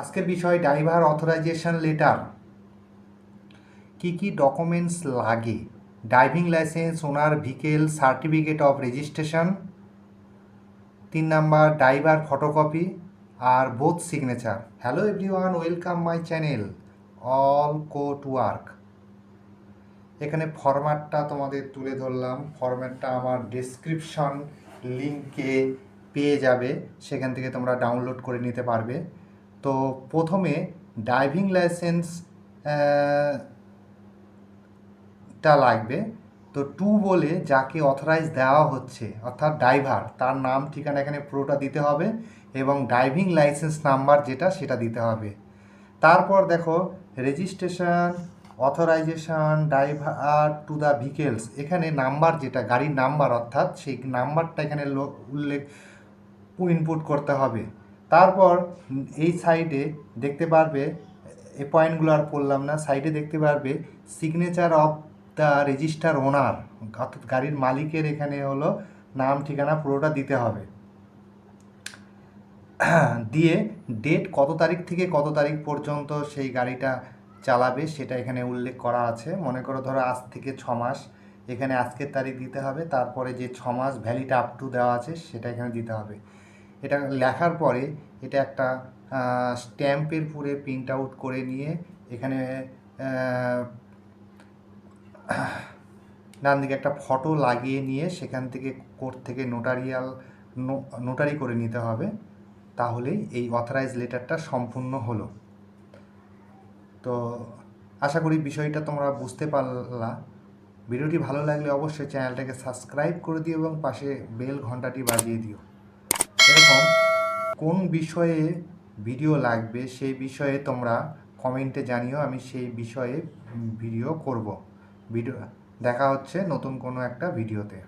আজকের বিষয় driver authorisation letter. কি কি ডকুমেন্টস লাগে? Driving licence, owner vehicle certificate of registration. তিন number, driver photocopy R both signature hello everyone welcome my channel all court work এখানে ফরম্যাটটা তোমাদের তুলে ধরলাম। ফরম্যাটটা আমার ডেসক্রিপশন লিঙ্কে পেয়ে যাবে। সেখান থেকে তোমরা ডাউনলোড করে নিতে পারবে। তো প্রথমে ড্রাইভিং লাইসেন্স টা লাগবে। তো টু বলে যাকে অথরাইজ দেওয়া হচ্ছে, অর্থাৎ ড্রাইভার তার নাম, ঠিকানা এখানে পুরোটা দিতে হবে এবং ড্রাইভিং লাইসেন্স নাম্বার যেটা, সেটা দিতে হবে। তারপর দেখো registration authorization driver to the vehicles এখানে নাম্বার যেটা, গাড়ির নাম্বার অর্থাৎ সেই নাম্বারটা এখানে উল্লেখ ইনপুট করতে হবে। তারপর এই সাইডে দেখতে পারবে, এ পয়েন্টগুলো আর পড়লাম না, সাইডে দেখতে পারবে signature of the register owner অর্থাৎ গাড়ির মালিকের এখানে হলো নাম, ঠিকানা পুরোটা দিতে হবে। দিয়ে ডেট কত তারিখ থেকে কত তারিখ পর্যন্ত সেই গাড়িটা চালাবে সেটা এখানে উল্লেখ করা আছে। মনে করো ধরো আজ থেকে ছ মাস, এখানে আজকের তারিখ দিতে হবে, তারপরে যে ছ মাস ভ্যালিড আপ টু দেওয়া আছে সেটা এখানে দিতে হবে। এটা লেখার পরে এটা একটা স্ট্যাম্পের পুরে প্রিন্ট আউট করে নিয়ে এখানে ডান দিকে একটা ফটো লাগিয়ে নিয়ে সেখান থেকে কোর্ট থেকে নোটারিয়াল নোটারি করে নিতে হবে। তাহলেই এই অথরাইজ লেটারটা সম্পূর্ণ হলো। তো আশা করি বিষয়টা তোমরা বুঝতে পারলা। ভিডিওটি ভালো লাগলে অবশ্যই চ্যানেলটাকে সাবস্ক্রাইব করে দিও এবং পাশে বেল ঘন্টাটি বাজিয়ে দিও। এরকম কোন বিষয়ে ভিডিও লাগবে সেই বিষয়ে তোমরা কমেন্টে জানিও, আমি সেই বিষয়ে ভিডিও করব। ভিডিও দেখা হচ্ছে নতুন কোনো একটা ভিডিওতে।